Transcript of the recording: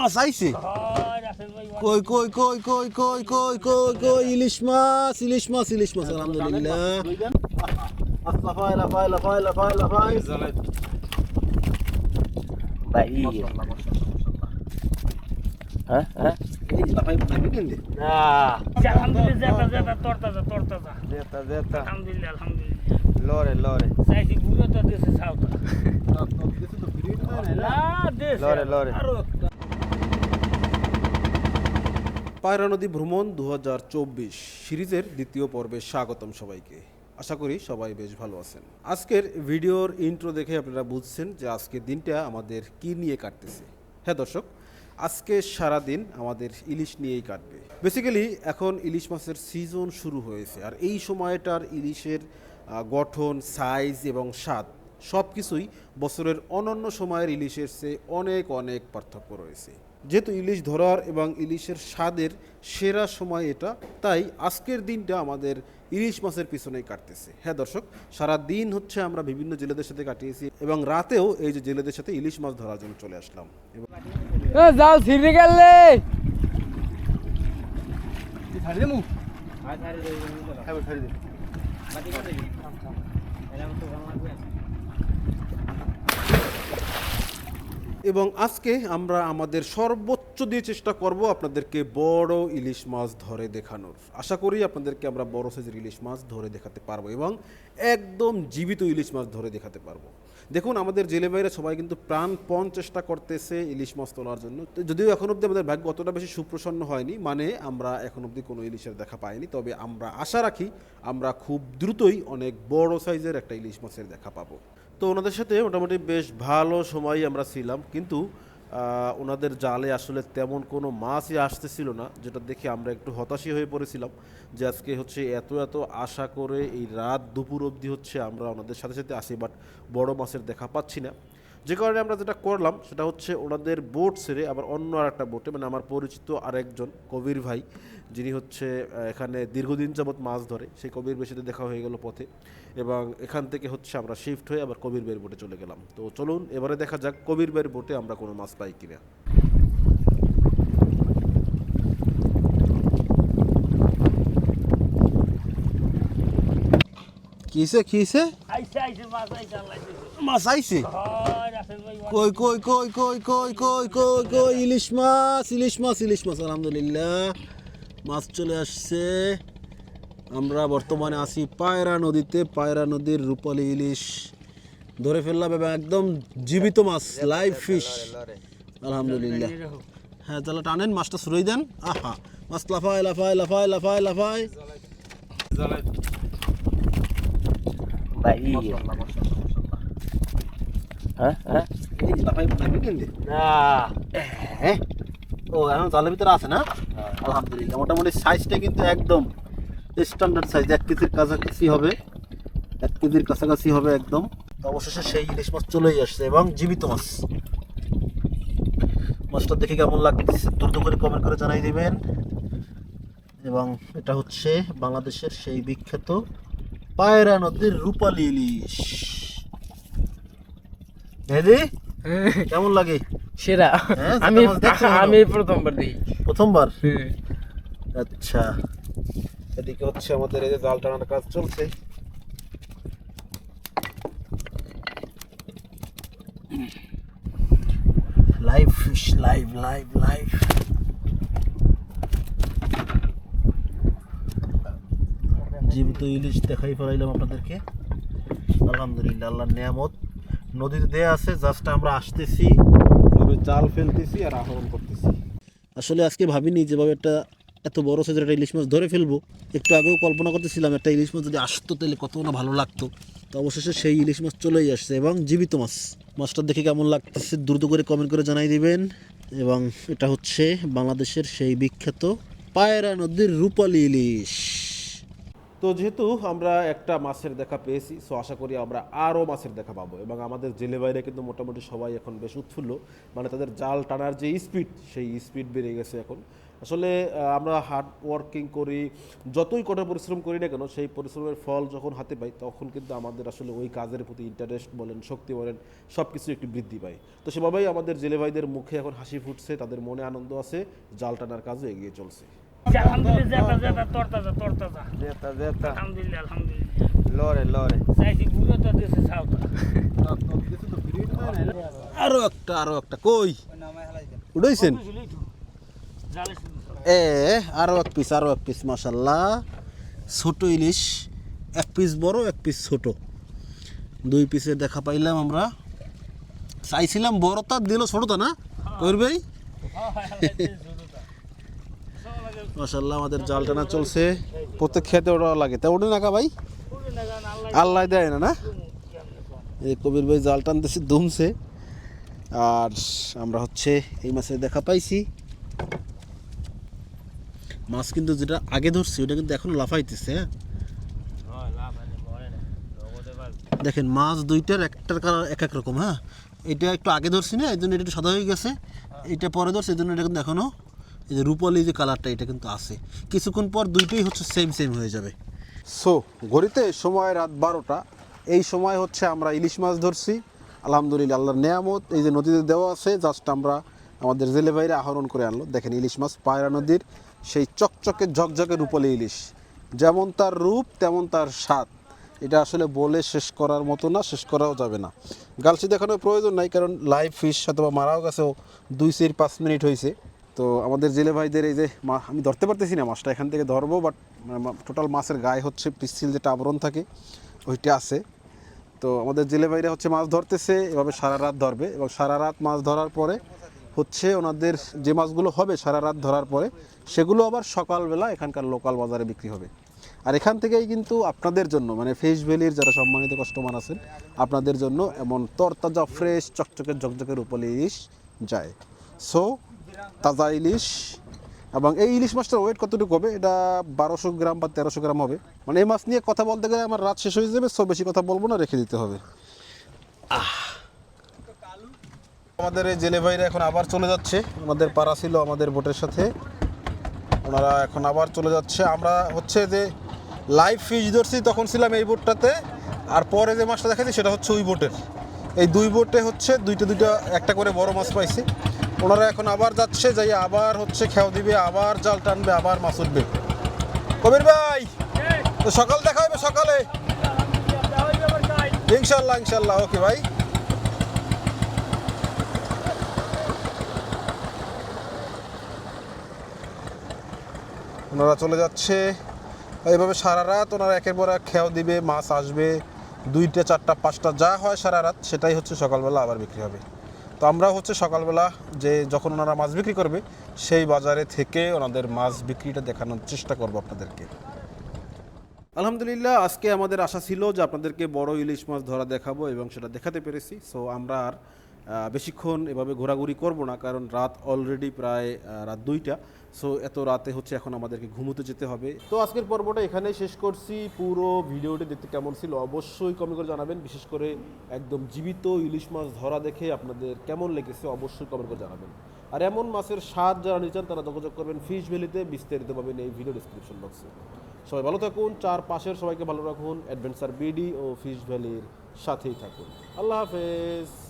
মাছ আইছে? কই কই কই কই কই কই কই কই ইলিশ মাছ ইলিশ মাছ ইলিশ মাছ আলহামদুলিল্লাহ। লাফাই লাফাই লাফাই লাফাই লাফাই ভাই হ্যাঁ হ্যাঁ লাফাই বুঝলেন দে আলহামদুলিল্লাহ। জেতা জেতা তরতাজা তরতাজা জেতা জেতা আলহামদুলিল্লাহ আলহামদুলিল্লাহ লরে লরে। চাইছি বুড়ো তো দেশে সাউতা না দেশে লরে, লরে। আরও একটা। পায়রা নদী ভ্রমণ দু হাজার চব্বিশ সিরিজের দ্বিতীয় পর্বে স্বাগতম সবাইকে। আশা করি সবাই বেশ ভালো আছেন। আজকের ভিডিওর ইন্ট্রো দেখে আপনারা বুঝছেন যে আজকের দিনটা আমাদের কি নিয়ে কাটতেছে। হ্যাঁ দর্শক, আজকে সারা দিন আমাদের ইলিশ নিয়েই কাটবে। বেসিক্যালি এখন ইলিশ মাছের সিজন শুরু হয়েছে আর এই সময়টার ইলিশের গঠন সাইজ এবং স্বাদ সব কিছুই বছরের অনন্য সময়ের ইলিশের চেয়ে অনেক অনেক পার্থক্য রয়েছে। যেহেতু ইলিশ ধরার এবং ইলিশের স্বাদের সেরা সময় এটা তাই আজকের দিনটা আমাদের ইলিশ মাছের পিছনেই কাটতেছে। হ্যাঁ দর্শক সারা দিন হচ্ছে আমরা বিভিন্ন জেলেদের সাথে কাটিয়েছি এবং রাতেও এই যে জেলেদের সাথে ইলিশ মাছ ধরার জন্য চলে আসলাম। জাল ছিঁড়ে গেলে। এবং আজকে আমরা আমাদের সর্বোচ্চ দিয়ে চেষ্টা করব আপনাদেরকে বড় ইলিশ মাছ ধরে দেখানোর। আশা করি আপনাদেরকে আমরা বড় সাইজের ইলিশ মাছ ধরে দেখাতে পারব এবং একদম জীবিত ইলিশ মাছ ধরে দেখাতে পারব। দেখুন, আমাদের জেলে বাইরে সবাই কিন্তু প্রাণপণ চেষ্টা করতেছে ইলিশ মাছ তোলার জন্য। যদিও এখন অবধি আমাদের ভাগ্য অতটা বেশি সুপ্রসন্ন হয়নি মানে আমরা এখন অবধি কোনো ইলিশের দেখা পাইনি। তবে আমরা আশা রাখি আমরা খুব দ্রুতই অনেক বড় সাইজের একটা ইলিশ মাছের দেখা পাবো। তো ওনাদের সাথে মোটামুটি বেশ ভালো সময় আমরা ছিলাম, কিন্তু ওনাদের জালে আসলে তেমন কোনো মাছই আসতেছিল না, যেটা দেখে আমরা একটু হতাশী হয়ে পড়েছিলাম যে আজকে হচ্ছে এত এত আশা করে এই রাত দুপুর অবধি হচ্ছে আমরা ওনাদের সাথে সাথে আসি বাট বড় মাছের দেখা পাচ্ছি না। যে কারণে আমরা যেটা করলাম, সেটা হচ্ছে ওনাদের বোট ছেড়ে আবার অন্য আর একটা বোটে মানে আমার পরিচিত আরেকজন কবির ভাই, যিনি হচ্ছে এখানে দীর্ঘদিন যাবৎ মাছ ধরে, সেই কবির ভাইয়ের সাথে দেখা হয়ে গেল পথে এবং এখান থেকে হচ্ছে আমরা শিফট হয়ে আবার কবির ভাইয়ের বোটে চলে গেলাম। তো চলুন, এবারে দেখা যাক কবির বের বোটে আমরা কোনো মাছ পাই কিনা। কিসে কিসে? মাছ আইছে কই কই কই কই কই কই কই কই ইলিশ মাছ ইলিশ মাছ ইলিশ মাছ আলহামদুলিল্লাহ। মাছ চলে আসছে। আমরা বর্তমানে আছি পায়রা নদীতে। পায়রা নদীর রূপালী ইলিশ ধরে ফেললাম এবং একদম জীবিত মাছ লাইভ ফিশ। আলহামদুলিল্লাহ। হ্যাঁ তাহলে টানেন মাছটা শুরুই দেন। আহা মাছ লাফায় লাফায় লাফায় লাফায় লাফায় ভাই হ্যাঁ হ্যাঁ লাফাই না হ্যাঁ ও এখন জালের ভিতরে আছে না আলহামদুলিল্লাহ মোটামুটি সাইজটা কিন্তু একদম স্ট্যান্ডার্ড সাইজ এক কেজির কাছাকাছি হবে। এক কেজির কাছাকাছি হবে একদম। অবশেষে সেই ইলিশ মাছ চলেই আসছে এবং জীবিত মাছ। মাছটা দেখে কেমন লাগতেছে দ্রুত করে কমেন্ট করে জানাই দিবেন। এবং এটা হচ্ছে বাংলাদেশের সেই বিখ্যাত পায়রা নদীর রূপালী ইলিশ। মেহেদি কেমন লাগে? সেরা। হ্যাঁ, আমি? আমি প্রথমবার দিই। প্রথমবার? আচ্ছা। এদিকে হচ্ছে আমাদের এই যে জাল টানার কাজ চলছে। Live fish live live live জীবিত ইলিশ দেখাই ফেলাইলাম আপনাদেরকে। আলহামদুলিল্লাহ, আল্লাহর নিয়ামত। নদীতে দেয়া আছে জাস্ট আমরা আসতেছি তবে জাল ফেলতেছি আর আহরণ করতেছি। আসলে আজকে ভাবিনি যেভাবে একটা এত বড় সাইজের একটা ইলিশ মাছ ধরে ফেলব। একটু আগেও কল্পনা করতেছিলাম, একটা ইলিশ মাছ যদি আসতো তাহলে কত না ভালো লাগতো। তো অবশেষে সেই ইলিশ মাছ চলেই আসছে এবং জীবিত মাছ। মাছটা দেখে কেমন লাগতেছে দ্রুত করে কমেন্ট করে জানাই দিবেন। এবং এটা হচ্ছে বাংলাদেশের সেই বিখ্যাত পায়রা নদীর রূপালী ইলিশ। তো যেহেতু আমরা একটা মাছের দেখা পেয়েছি সো আশা করি আমরা আরও মাছের দেখা পাবো। এবং আমাদের জেলে বাইরে কিন্তু মোটামুটি সবাই এখন বেশ উৎফুল্ল। মানে তাদের জাল টানার যে স্পিড সেই স্পিড বেড়ে গেছে এখন। আসলে আমরা হার্ড ওয়ার্কিং করি, যতই কঠোর পরিশ্রম করি না কেন, সেই পরিশ্রমের ফল যখন হাতে পাই, তখন কিন্তু আমাদের আসলে ওই কাজের প্রতি ইন্টারেস্ট বলেন, শক্তি বলেন সব কিছু একটু বৃদ্ধি পায়। তো সেভাবেই আমাদের জেলে ভাইদের মুখে এখন হাসি ফুটছে, তাদের মনে আনন্দ আছে, জাল টানার কাজও এগিয়ে চলছে। আরও একটা আরও একটা। কই? উঠাইছেন এ আরও এক পিস আরও এক পিস মাসাল্লাহ ছোট ইলিশ এক পিস বড় এক পিস ছোট। দুই পিসের দেখা পাইলাম আমরা। চাইছিলাম বড়টা দিল ছোটটা না? কইর ভাই? মাসাল্লাহ আমাদের জাল টানা চলছে। প্রত্যেক খেতে ওটা লাগে। তা ওটা নাকা ভাই? আল্লাহ দেয় না না? এই কবির ভাই জাল টানতেছে, দুমছে। আর আমরা হচ্ছে এই মাছের দেখা পাইছি। মাছ কিন্তু যেটা আগে ধরছি, ওটা কিন্তু এখন লাফাইতেছে হ্যাঁ? দেখেন, মাছ দুইটার একটার কালার এক এক রকম হ্যাঁ? এটা একটু আগে ধরছি না এই জন্য এটা সাদা হয়ে গেছে। এটা পরে ধরছে এই জন্য এটা কিন্তু এখনও এই যে রূপালি যে কালারটা এটা কিন্তু আছে। কিছুক্ষণ পর দুইটাই হচ্ছে সেম সেম হয়ে যাবে। সো ঘড়িতে সময় রাত বারোটা। এই সময় হচ্ছে আমরা ইলিশ মাছ ধরছি। আলহামদুলিল্লাহ, আল্লাহর নেয়ামত। এই যে নদীতে দেওয়া আছে জাস্ট আমরা আমাদের জেলে বাইরে আহরণ করে আনলো। দেখেন ইলিশ মাছ পায়রা নদীর সেই চকচকে, ঝকঝকে রূপালি ইলিশ। যেমন তার রূপ, তেমন তার স্বাদ। এটা আসলে বলে শেষ করার মতো না, শেষ করাও যাবে না। গালসি দেখানোর প্রয়োজন নাই, কারণ লাইভ ফিশ অথবা মারাও গেছেও দুই, চার, পাঁচ মিনিট হয়েছে তো আমাদের জেলে ভাইদের এই যে আমি ধরতে পারতেছি না মাছটা, এখান থেকে ধরবো বাট টোটাল মাছের গায়ে হচ্ছে পিসিল যেটা আবরণ থাকে, ওইটা আছে। তো আমাদের জেলে ভাইরা হচ্ছে মাছ ধরতেছে, এভাবে সারা রাত ধরবে, এবং সারা রাত মাছ ধরার পরে হচ্ছে ওনাদের যে মাছগুলো হবে সারা রাত ধরার পরে, সেগুলো আবার সকালবেলা এখানকার লোকাল বাজারে বিক্রি হবে। আর এখান থেকেই কিন্তু আপনাদের জন্য মানে ফেস ভ্যালির যারা সম্মানিত কাস্টমার আছেন, আপনাদের জন্য এমন তরতাজা ফ্রেশ চকচকে, ঝকঝকে রূপালি ইলিশ যায়। সো তাজা ইলিশ এবং এই ইলিশ মাছটার ওয়েট কতটুকু হবে? এটা বারোশো গ্রাম বা তেরোশো গ্রাম হবে। মানে এই মাছ নিয়ে কথা বলতে গেলে আমার রাত শেষ হয়ে যাবে সো বেশি কথা বলব না রেখে দিতে হবে। আমাদের এই জেলে ভাইরা এখন আবার চলে যাচ্ছে। আমাদের পাড়া ছিল আমাদের বোটের সাথে। ওনারা এখন আবার চলে যাচ্ছে। আমরা হচ্ছে যে লাইভ ফিশ ধরছি তখন ছিলাম এই বোটটাতে। আর পরে যে মাছটা দেখাচ্ছি সেটা হচ্ছে ওই বোটের। এই দুই বোটে হচ্ছে দুইটা দুইটা একটা করে বড় মাছ পাইছি। ওনারা এখন আবার যাচ্ছে যাই আবার হচ্ছে খেও দিবে, আবার জাল টানবে, আবার মাছ উঠবে। কবির ভাই, তো সকাল দেখা হবে সকালে? ইনশাল্লাহ ইনশাল্লাহ, ওকে ভাই। ওনারা চলে যাচ্ছে। এইভাবে সারা রাত ওনারা একের পর এক খেয়াও দিবে, মাছ আসবে, দুইটা, চারটা, পাঁচটা, যা হয় সারা রাত, সেটাই হচ্ছে সকালবেলা আবার বিক্রি হবে। তো আমরা হচ্ছে সকালবেলা যে যখন ওনারা মাছ বিক্রি করবে, সেই বাজারে থেকে ওনাদের মাছ বিক্রিটা দেখানোর চেষ্টা করব আপনাদেরকে। আলহামদুলিল্লাহ, আজকে আমাদের আশা ছিল যে আপনাদেরকে বড় ইলিশ মাছ ধরা দেখাবো এবং সেটা দেখাতে পেরেছি। সো আমরা আর বেশিক্ষণ এভাবে ঘোরাঘুরি করব না, কারণ রাত অলরেডি প্রায় রাত দুইটা। সো এত রাতে হচ্ছে এখন আমাদেরকে ঘুমোতে যেতে হবে। তো আজকের পর্বটা এখানেই শেষ করছি। পুরো ভিডিওটি দেখতে কেমন ছিল অবশ্যই কমেন্ট করে জানাবেন। বিশেষ করে একদম জীবিত ইলিশ মাছ ধরা দেখে আপনাদের কেমন লেগেছে অবশ্যই কমেন্ট করে জানাবেন। আর এমন মাছের স্বাদ যারা নিচ্ছেন, তারা যোগাযোগ করবেন ফিশ ভ্যালিতে বিস্তারিত পাবেন এই ভিডিও ডিসক্রিপশন বক্সে সবাই ভালো থাকুন চার পাশের সবাইকে ভালো রাখুন অ্যাডভেঞ্চার বিডি ও ফিশ ভ্যালির সাথেই থাকুন। আল্লাহ হাফেজ।